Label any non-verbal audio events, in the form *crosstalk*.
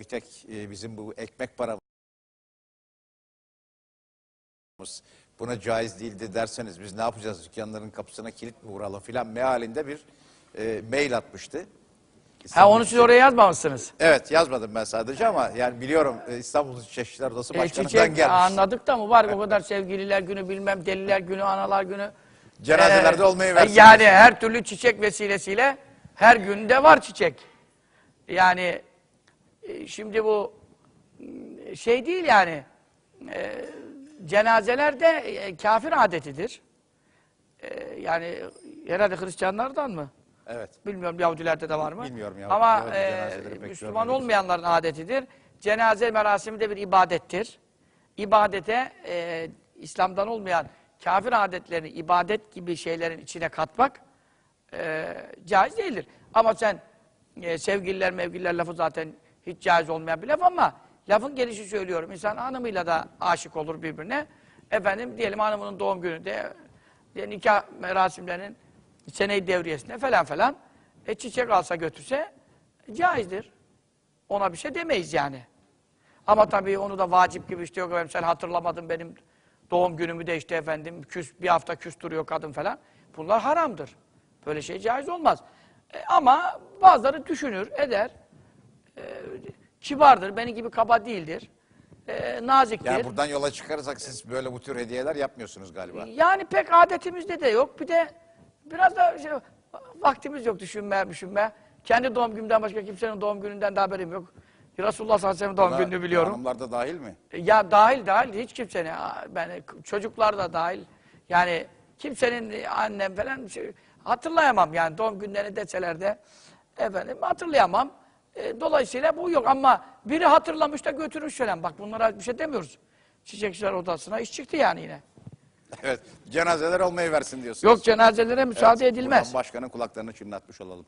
bir tek e, bizim bu ekmek paramız buna caiz değildi derseniz biz ne yapacağız dükkanların kapısına kilit mi vuralım filan mealinde bir e, mail atmıştı. Ha onu siz oraya yazmamışsınız. Evet yazmadım ben sadece ama yani biliyorum e, İstanbul Çeşitler Odası E, Başkanı'ndan çiçek gelmiş. anladık da mübarek o *laughs* kadar sevgililer günü bilmem deliler günü analar günü. Cenazelerde Ee, olmayı versin. Yani her türlü çiçek vesilesiyle her günde var çiçek. Yani e, şimdi bu m, şey değil yani e, cenazeler de e, kafir adetidir. E, yani herhalde Hristiyanlardan mı? Evet. Bilmiyorum Yahudilerde de var mı? Bilmiyorum ya, Ama Yahudi e, Müslüman olmayanların adetidir. Cenaze merasimi de bir ibadettir. İbadete e, İslam'dan olmayan kafir adetlerini ibadet gibi şeylerin içine katmak e, caiz değildir. Ama sen e, sevgililer mevgililer lafı zaten hiç caiz olmayan bir laf ama lafın gelişi söylüyorum. İnsan hanımıyla da aşık olur birbirine. Efendim diyelim hanımının doğum gününde e, nikah merasimlerinin seneyi devriyesinde falan falan e, çiçek alsa götürse caizdir. Ona bir şey demeyiz yani. Ama tabii onu da vacip gibi işte yok efendim sen hatırlamadın benim doğum günümü de işte efendim küs, bir hafta küs duruyor kadın falan. Bunlar haramdır. Böyle şey caiz olmaz. E, ama bazıları düşünür, eder. E, kibardır, benim gibi kaba değildir. E, naziktir. Yani buradan yola çıkarırsak siz böyle bu tür hediyeler yapmıyorsunuz galiba. Yani pek adetimizde de yok. Bir de biraz da şey, vaktimiz yok düşünmeye, düşünmeye. Kendi doğum günümden başka kimsenin doğum gününden de haberim yok. Resulullah sallallahu aleyhi ve sellem doğum Buna gününü biliyorum. Hanımlar da dahil mi? Ya dahil dahil hiç kimsenin, ben çocuklar da dahil. Yani kimsenin e, annem falan şey, hatırlayamam yani doğum günlerini deseler de efendim hatırlayamam. E, dolayısıyla bu yok ama biri hatırlamış da götürmüş falan. Bak bunlara bir şey demiyoruz. Çiçekçiler odasına iş çıktı yani yine. Evet. Cenazeler olmayı versin diyorsunuz. Yok cenazelere müsaade Evet, edilmez. başkanın kulaklarını çınlatmış olalım.